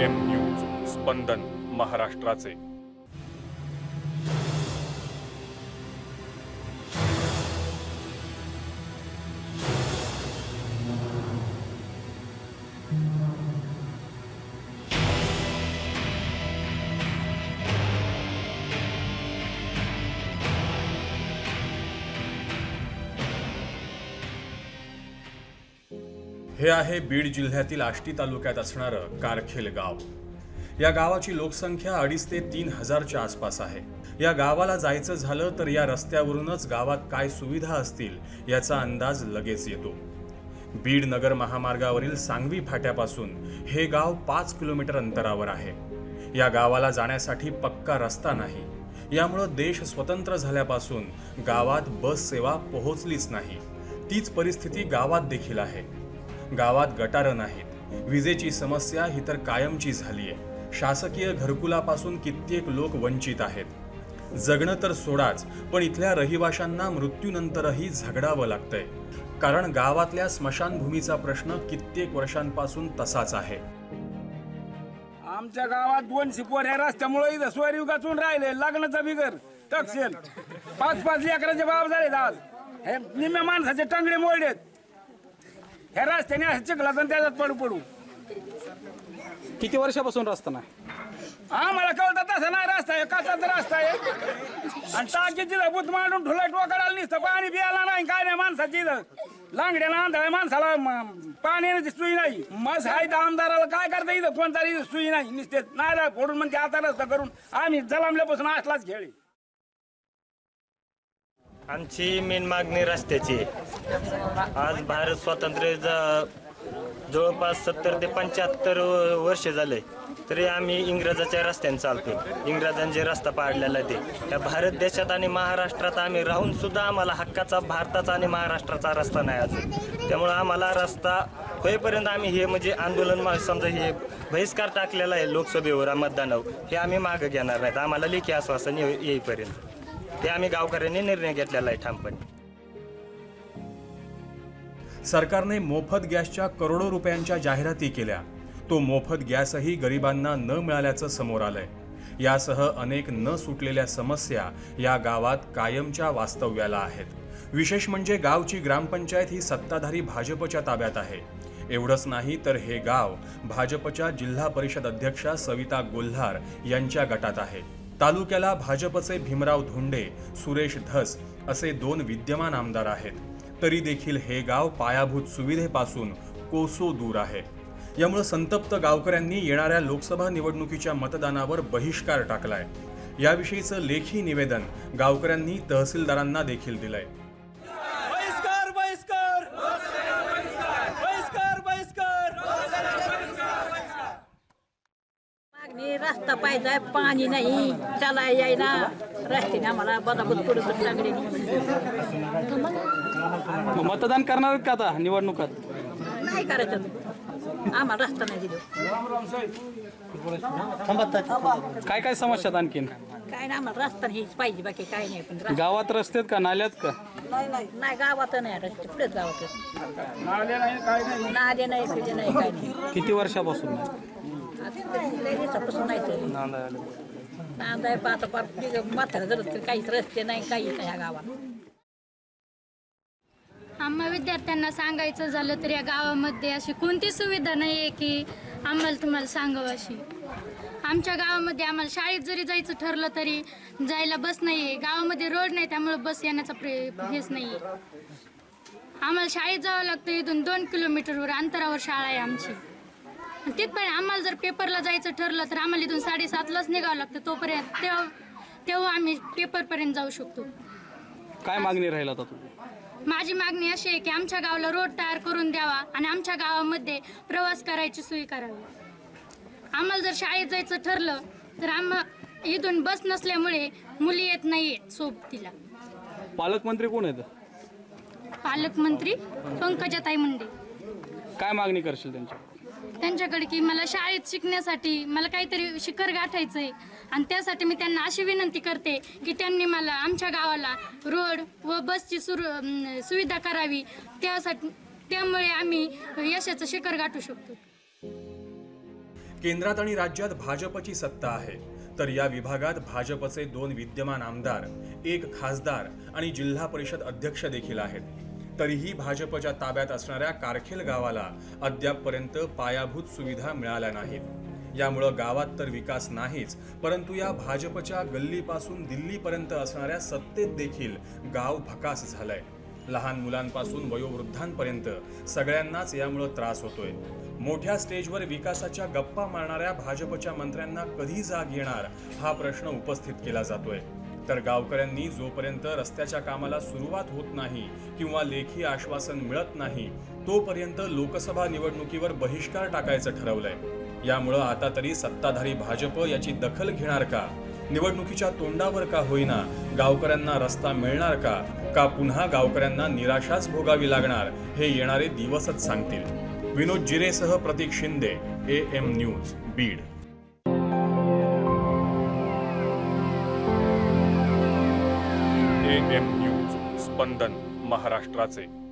M news स्पंदन महाराष्ट्राचे. हे आहे बीड जिल्ह्यातील आष्टी तालुक्यात असणारं कारखेल गाव. या गावाची लोकसंख्या अडीच ते तीन हजारच्या आसपास आहे. या गावाला जायचं झालं तर या रस्त्यावरूनच गावात काय सुविधा असतील याचा अंदाज लगेच येतो. बीड नगर महामार्गावरील सांगवी फाट्यापासून हे गाव पाच किलोमीटर अंतरावर आहे. या गावाला जाण्यासाठी पक्का रस्ता नाही. यामुळं देश स्वतंत्र झाल्यापासून गावात बस सेवा पोहोचलीच नाही. तीच परिस्थिती गावात देखील आहे. गावात गटारं नाहीत. विजेची समस्या ही तर कायमची झाली आहे. शासकीय घरकुलापासून कित्येक लोक वंचित आहेत. जगणं तर सोडाच पण इथल्या रहिवाशांना मृत्यूनंतरही झगडावं लागतंय. कारण गावातल्या स्मशानभूमीचा प्रश्न कित्येक वर्षांपासून तसाच आहे. आमच्या गावात दोन शिपोर ह्या रस्त्यामुळे इथं सोयरी उगाचून राहिले लग्नाचा बिगर तक्षेल पाच पाच अकराचे बाब झाले आज. हे निम्या माणसाचे टंगडे मोडलेत. ह्या रस्त्याने असं चिखला तर त्याच्यात पडू पडू. किती वर्षापासून रस्ता नाही? आम्हाला कळतं तसं नाही रस्ता आहे काचाचा रस्ता आहे. आणि टाकीची भूत मांडून ठुला टोकाडाला नुसतं पाणी पियाला नाही काय नाही माणसाची लांगड्याला आंधळ्या माणसाला म- पाणी येण्याची सोयी नाही. मस आहे तर आमदाराला काय करता इथं? कोणता सोयी नाही नुसते नाही फोडून म्हणते आता रस्ता करून आम्ही जलामल्यापासून असलाच खेळ आहे. आमची मेन मागणी रस्त्याची आहे. आज भारत स्वातंत्र्य ज- जवळपास सत्तर ते पंच्याहत्तर वर्ष झाले तरी आम्ही इंग्रजाच्या रस्त्याने चालतो इंग्रजांनी जे रस्ता पाडलेला आहे ते. या भारत देशात आणि महाराष्ट्रात आम्ही राहून सुद्धा आम्हाला हक्काचा भारताचा आणि महाराष्ट्राचा रस्ता नाही अजून. त्यामुळं आम्हाला रस्ता होईपर्यंत आम्ही हे म्हणजे आंदोलन मा- समजा हे बहिष्कार टाकलेला आहे लोकसभेवर मतदानावर हे आम्ही मागं घेणार नाहीत. आम्हाला लेखी आश्वासन येई- येईपर्यंत. ते आम्ही गावकऱ्यांनी निर्णय घेतलेला आहे ठामपणे. सरकारने मोफत गॅसच्या करोडो रुपयांच्या जाहिराती केल्या. तो मोफत गॅसही गरिबांना न मिळाल्याचं समोर आलंय. यासह अनेक न सुटलेल्या समस्या या गावात कायमच्या वास्तव्याला आहेत. विशेष म्हणजे गावची ग्रामपंचायत ही सत्ताधारी भाजपच्या ताब्यात आहे. एवढंच नाही तर हे गाव भाजपच्या जिल्हा परिषद अध्यक्षा सविता गोल्हार यांच्या गटात आहे. तालुक्याला भाजपचे भीमराव धोंडे सुरेश धस असे दोन विद्यमान आमदार आहेत. तरी देखील हे गाव पायाभूत सुविधेपासून कोसो दूर आहे. यामुळे संतप्त गावकऱ्यांनी येणाऱ्या लोकसभा निवडणुकीच्या मतदानावर बहिष्कार टाकलाय. याविषयीचं लेखी निवेदन गावकऱ्यांनी तहसीलदारांना देखील दिलंय बहिष्कार बहिष्कार बहिष्कार बहिष्कार मागणी रस्ता पाहिजे पाणी नाही चालाय यायना रस्त्याने आम्हाला बदाबद पडत चांगले मग मतदान करणार का आता निवडणुकात नाही करायचं. आम्हाला रस्ता नाही दिलो. काय काय समस्या आहेत आणखीन? काय नाही आम्हाला रस्ता नाही हेच पाहिजे बाकी काय नाही पण रस्ता. गावात रस्ते आहेत का नाल्यात का? नाही गावात नाही रस्ते पुढेच गावात. नाले नाही काय नाही. नाले नाही काय नाही किती वर्षापासून? नाही? नांदाय म्हातारा जर काहीच रस्ते नाही काहीच नाही ह्या गावात आम्हा विद्यार्थ्यांना सांगायचं झालं तर या गावामध्ये अशी कोणती सुविधा नाही आहे की आम्हाला तुम्हाला सांगावं अशी आमच्या गावामध्ये आम्हाला शाळेत जरी जायचं ठरलं तरी जायला बस नाही आहे गावामध्ये रोड नाही त्यामुळे बस येण्याचा प्रे हेच नाही आहे आम्हाला शाळेत जावं लागतं इथून दोन किलोमीटरवर अंतरावर शाळा आहे आमची तिथपर्यंत आम्हाला जर पेपरला जायचं ठरलं तर आम्हाला इथून साडेसातलाच निघावं लागतं तोपर्यंत. तेव्हा तेव्हा आम्ही पेपरपर्यंत जाऊ शकतो. काय मागणी राहील आता तुझी माझी मागणी अशी आहे की आमच्या गावाला रोड तयार करून द्यावा आणि आमच्या गावामध्ये प्रवास करायची सोय करावी. आम्हाला जर शाळेत जायचं ठरलं तर आम्हा इथून बस नसल्यामुळे मुली येत नाही आहेत सोबतीला. पालकमंत्री कोण आहेत? पालकमंत्री पंकजाताई मुंडे. काय मागणी करशील त्यांची? त्यांच्याकडे की मला शाळेत शिकण्यासाठी मला काहीतरी शिखर गाठायचं आहे आणि त्यासाठी मी त्यांना अशी विनंती करते की त्यांनी मला आमच्या गावाला रोड व बसची सुरू सुविधा करावी. त्यासाठी त्यामुळे आम्ही यशाचं शिखर गाठू शकतो. केंद्रात आणि राज्यात भाजपची सत्ता आहे. तर या विभागात भाजपचे दोन विद्यमान आमदार एक खासदार आणि जिल्हा परिषद अध्यक्ष देखील आहेत. तरीही भाजपच्या ताब्यात असणाऱ्या कारखेल गावाला अद्यापपर्यंत पायाभूत सुविधा मिळाल्या नाहीत. यामुळं गावात तर विकास नाहीच परंतु या भाजपच्या गल्लीपासून दिल्लीपर्यंत असणाऱ्या सत्तेत देखील गाव भकास झालंय. लहान मुलांपासून वयोवृद्धांपर्यंत सगळ्यांनाच यामुळं त्रास होतोय. मोठ्या स्टेजवर विकासाच्या गप्पा मारणाऱ्या भाजपच्या मंत्र्यांना कधी जाग येणार हा प्रश्न उपस्थित केला जातोय. तर गावकऱ्यांनी जोपर्यंत रस्त्याच्या कामाला सुरुवात होत नाही किंवा लेखी आश्वासन मिळत नाही तोपर्यंत लोकसभा निवडणुकीवर बहिष्कार टाकायचं ठरवलंय. यामुळं आता तरी सत्ताधारी भाजप याची दखल घेणार का? निवडणुकीच्या तोंडावर का होईना? गावकऱ्यांना रस्ता मिळणार का? का पुन्हा गावकऱ्यांना निराशाच भोगावी लागणार? हे येणारे दिवसच सांगतील. Vinod जिरेसह Prateek Shinde A M news Beed. M news Spandan महाराष्ट्राचे.